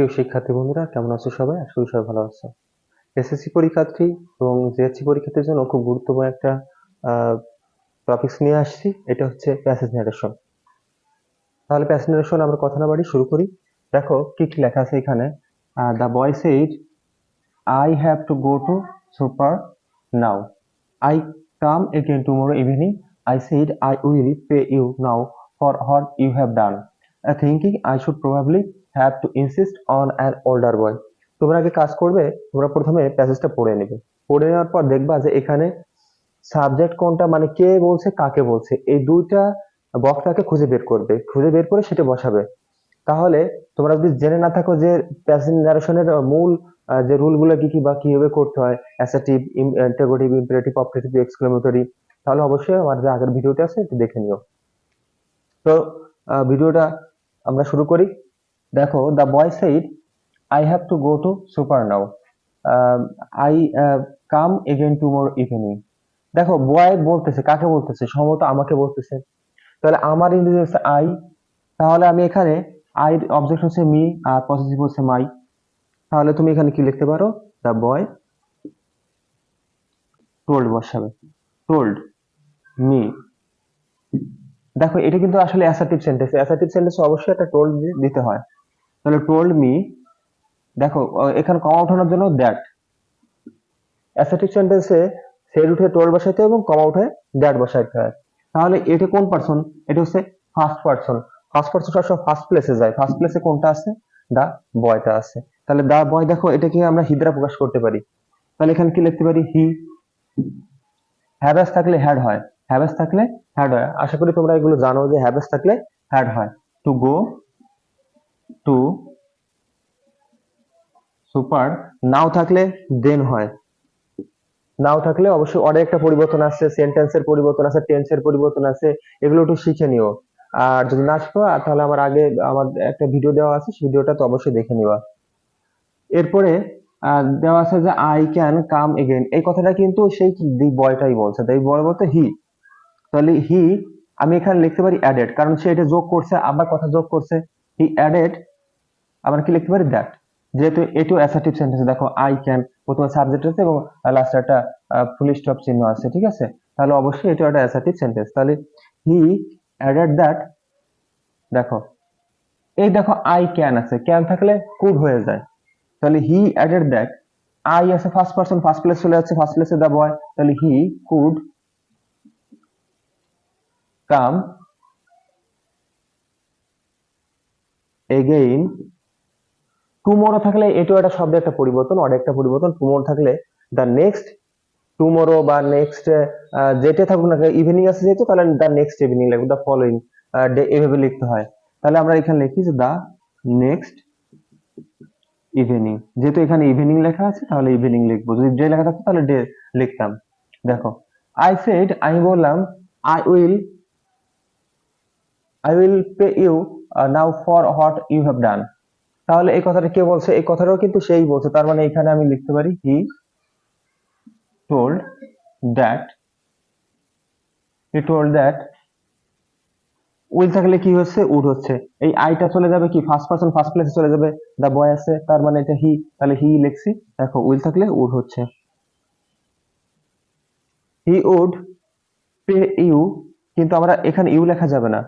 প্রিয় শিক্ষার্থী বন্ধুরা, কেমন আছো সবাই? করি সবাই ভালো আছো। এসএসসি পরীক্ষার্থী এবং জেএসসি পরীক্ষার্থীর জন্য খুব গুরুত্বপূর্ণ একটা টপিকস নিয়ে আসছি। এটা হচ্ছে প্যাসেজ ন্যারেশন তাহলে প্যাসেজ ন্যারেশন আমরা কথা না বাড়ি শুরু করি। দেখো, কি কি লেখা আছে এখানে? The boy said I have to go to supper now I come again tomorrow evening I said I will pay you now for what you have done thinking I should probably have to insist on an older boy তোমরা আগে কাজ করবে, তোমরা প্রথমে প্যাসেজটা পড়ে নেবে। পড়ে নেওয়ার পর দেখবা যে এখানে সাবজেক্ট কোনটা মানে কে বলছে, কাকে বলছে। এই দুইটা বক্তাকে খুঁজে বের করবে। খুঁজে বের করে সেটা বসাবে। তাহলে তোমরা যদি জেনে না থাকো যে প্যাসেজ ন্যারেশনের মূল যে রুলগুলো কি কি বা কীভাবে করতে হয় assertive interrogative imperative operative exclamatory তাহলে অবশ্যই আমার যে আগের ভিডিওটা আছে একটু দেখে নিও। তো ভিডিওটা আমরা শুরু করি। দেখো the boy said I have to go to supper now I come again tomorrow evening দেখো বয় বলতেছে, কাকে বলতেছে? সম্ভবত আমাকে বলতেছে। তাহলে আমার ইংরেজি হচ্ছে আই তাহলে আমি এখানে আই অবজেক্ট হচ্ছে মি আর পজিটিভ হচ্ছে মাই তাহলে তুমি এখানে কি লিখতে পারো? দ্য বয় টোল্ড বসাবে। টোল্ড মি দেখো, এটা কিন্তু আসলে অ্যাসার্টিভ সেন্টেন্স অ্যাসার্টিভ সেন্টেন্সে অবশ্যই একটা টোল্ড দিতে হয়। তাহলে টোল্ড মি দেখো এখানে কমা ওঠানোর জন্য দ্যাট অ্যাসার্টিভ সেন্টেন্সে সেড উঠে টোল্ড বসাইতে এবং কমা উঠে দ্যাট বসাইতে হয়। তাহলে এটা কোন পার্সন এটা হচ্ছে ফার্স্ট পার্সন ফার্স্ট পার্সন সবসময় ফার্স্ট প্লেসে যায়। ফার্স্ট প্লেসে কোনটা আছে? দা বয়টা আছে। তাহলে দা বয় দেখো, এটাকে আমরা হিদ্রা প্রকাশ করতে পারি। তাহলে এখানে কি লিখতে পারি? হি হ্যাভেস থাকলে হ্যাড হয়। হ্যাভেস থাকলে হ্যাড হয়। আশা করি তোমরা এগুলো জানো যে হ্যাভেস থাকলে হ্যাড হয়। To go to super now থাকলে দেন হয়। নাও থাকলে অবশ্যই অনেক একটা পরিবর্তন আছে সেন্টেন্সের পরিবর্তন আছে টেন্সের পরিবর্তন আছে এগুলো একটু শিখে নিও। আর যদি না শিখো তাহলে আমার আগে আমার একটা ভিডিও দেওয়া আছে, সেই ভিডিওটা তো অবশ্যই দেখে নিবা। এরপরে দেওয়া আছে যে আই ক্যান কাম এগেন এই কথাটা কিন্তু সেই দি বয়টাই বলছে। তাই বয় বলতে হি তাহলে হি আমি এখানে লিখতে পারি অ্যাডেড কারণ সে এটা যোগ করছে, আবার কথা যোগ করছে। হি অ্যাডেড আবার কি লিখতে পারি? দ্যাট যেহেতু এটু অ্যাসার্টিভ সেন্টেন্স দেখো আই ক্যান প্রথমে সাবজেক্ট আছে এবং লাস্টে একটা ফুল স্টপ চিহ্ন আছে, ঠিক আছে? তাহলে অবশ্যই এটা একটা অ্যাসার্টিভ সেন্টেন্স তাহলে হি অ্যাডেড দ্যাট দেখো, এই দেখো আই ক্যান আছে। ক্যান থাকলে কুড হয়ে যায়। তাহলে হি অ্যাডেড দ্যাট আই আছে ফার্স্ট পারসন ফার্স্ট প্লেস চলে যাচ্ছে ফার্স্ট প্লেসে দা বয় তাহলে he could come again tomorrow থাকলে এটাও একটা শব্দ একটা পরিবর্তন অনেক একটা পরিবর্তন। টুমোরো থাকলে দ্য নেক্সট টুমোরো বা নেক্সট যেটা থাকুক না ইভিনিং আছে যেহেতু, তাহলে দ্য নেক্সট ইভিনিং লাগবে দ্য ফলোইং ডে এভাবে লিখতে হয়। তাহলে আমরা এখানে লিখি যে দ্য নেক্সট ইভিনিং যেহেতু এখানে ইভিনিং লেখা আছে, তাহলে ইভিনিং লিখব। যদি ডে লেখা থাকতো, তাহলে ডে লিখতাম। দেখো আই সেড আমি বললাম I will I will pay you now for what you have done তাহলে এই কথাটা কে বলছে? এই কথাটাও কিন্তু সেই বলছে। তার মানে এখানে আমি লিখতে পারি he told that he told that will থাকলে কি হচ্ছে? উড হচ্ছে। এই আইটা চলে যাবে কি? ফার্স্ট পারসন ফার্স্ট প্লেসে চলে যাবে। দা বয় আছে, তার মানে এটা হি তাহলে হি লিখছি। দেখো, উইল থাকলে উড হচ্ছে। হি উড পে ইউ কিন্তু আমরা এখানে ইউ লেখা যাবে না।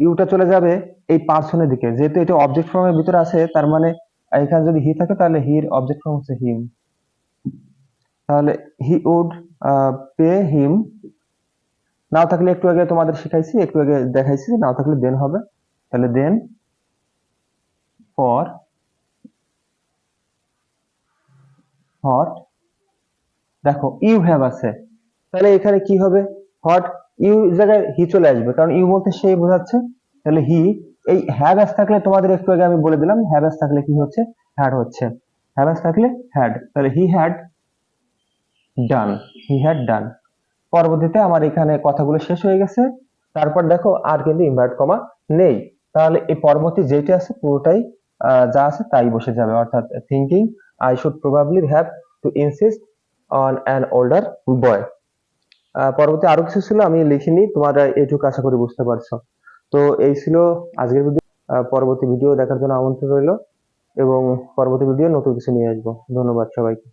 ইউটা চলে যাবে এই পার্সনের দিকে। যেহেতু এটা অবজেক্ট ফর্মের ভিতরে আছে, তার মানে এখানে যদি হি থাকে, তাহলে হির অবজেক্ট ফর্ম হচ্ছে হিম তাহলে হি উড পে হিম নাও থাকলে একটু আগে তোমাদের শিখাইছি, একটু আগে দেখাইছি নাও থাকলে দেন হবে। তাহলে দেন ফর হট দেখো ইউ হ্যাভ আছে। তাহলে এখানে কি হবে? হট ইউ জায়গায় হি চলে আসবে। কারণ ইউ বলতে সে বোঝাচ্ছে, তাহলে হি এই হ্যাভ অ্যাস থাকলে তোমাদের একটু আগে আমি বলে দিলাম হ্যাভ অ্যাস থাকলে কি হচ্ছে? হ্যাড হচ্ছে। হ্যাভ অ্যাস থাকলে হ্যাড তাহলে he had done he had done পরবর্তীতে আমার এখানে কথাগুলো শেষ হয়ে গেছে। তারপর দেখো, আর কিন্তু ইনভার্ট কমা নেই। তাহলে এই পরবর্তী যেটা আছে, পুরোটাই যা আছে তাই বসে যাবে। অর্থাৎ thinking I should probably have to insist on an older boy পরবর্তী আরও কিছু ছিল, আমি লিখিনি, তোমরা এইটুকু আশা করি বুঝতে পারছ। তো এই ছিল আজকের ভিডিও পরবর্তী ভিডিও দেখার জন্য আমন্ত্রণ রইল, এবং পরবর্তী ভিডিও নতুন কিছু নিয়ে আসব। ধন্যবাদ সবাইকে।